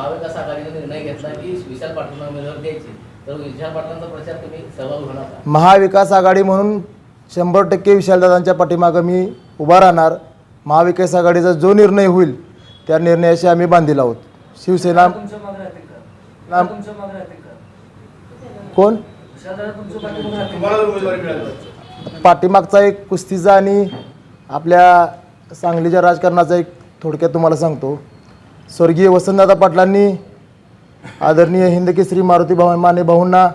महाविकास आघाडीने निर्णय घेतला की विशाल पाटलांना उमेदवार द्यायची. तर विशाल पाटलांचा प्रचार तुम्ही सहभाग होणार महाविकास आघाडी म्हणून शंभर टक्के विशालदादांच्या पाठीमागं मी उभा राहणार. महाविकास आघाडीचा जो निर्णय होईल त्या निर्णयाशी आम्ही बांधील आहोत. शिवसेना कोण? पाठीमागचा एक कुस्तीचा आणि आपल्या सांगलीच्या राजकारणाचा एक थोडक्यात तुम्हाला सांगतो. स्वर्गीय वसंतदादा पाटलांनी आदरणीय हिंदकेसरी मारुती भाऊ माने भाऊंना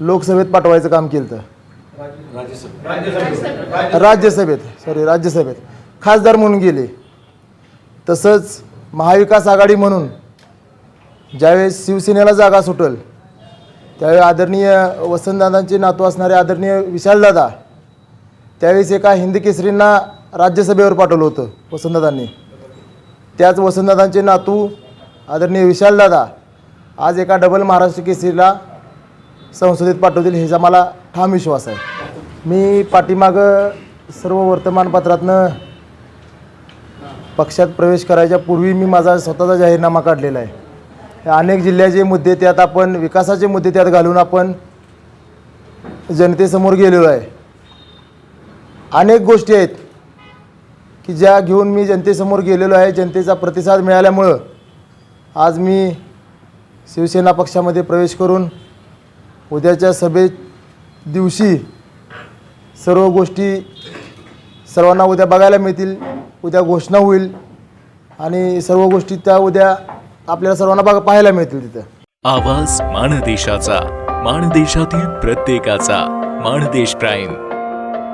लोकसभेत पाठवायचं काम केलं राज्यसभेत सॉरी राज्यसभेत. खासदार म्हणून गेले. तसंच महाविकास आघाडी म्हणून ज्यावेळेस शिवसेनेला जागा सुटल त्यावेळी आदरणीय वसंतदादांचे नातू असणारे आदरणीय विशालदादा त्यावेळेस एका हिंदी केसरींना राज्यसभेवर पाठवलं होतं वसंतदादांनी. त्याच वसंतदादांचे नातू आदरणीय विशालदादा आज एका डबल महाराष्ट्र केसरीला संसदेत पाठवतील ह्याचा मला ठाम विश्वास आहे. मी पाठीमागं सर्व वर्तमानपत्रातनं पक्षात प्रवेश करायच्या पूर्वी मी माझा स्वतःचा जाहीरनामा काढलेला आहे. हे अनेक जिल्ह्याचे मुद्दे त्यात आपण विकासाचे मुद्दे त्यात घालून आपण जनतेसमोर गेलेलो आहे. अनेक गोष्टी आहेत. की ज्या घेऊन मी जनतेसमोर गेलेलो आहे जनतेचा प्रतिसाद मिळाल्यामुळं आज मी शिवसेना पक्षामध्ये प्रवेश करून उद्याच्या सभे दिवशी सर्व गोष्टी सर्वांना उद्या बघायला मिळतील उद्या घोषणा होईल आणि सर्व गोष्टी त्या उद्या आपल्याला सर्वांना बघा पाहायला मिळतील तिथं. आवाज माणदेशाचा माणदेशातील प्रत्येकाचा माणदेश प्राईम.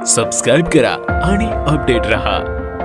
सबस्क्राईब करा आणि अपडेट रहा.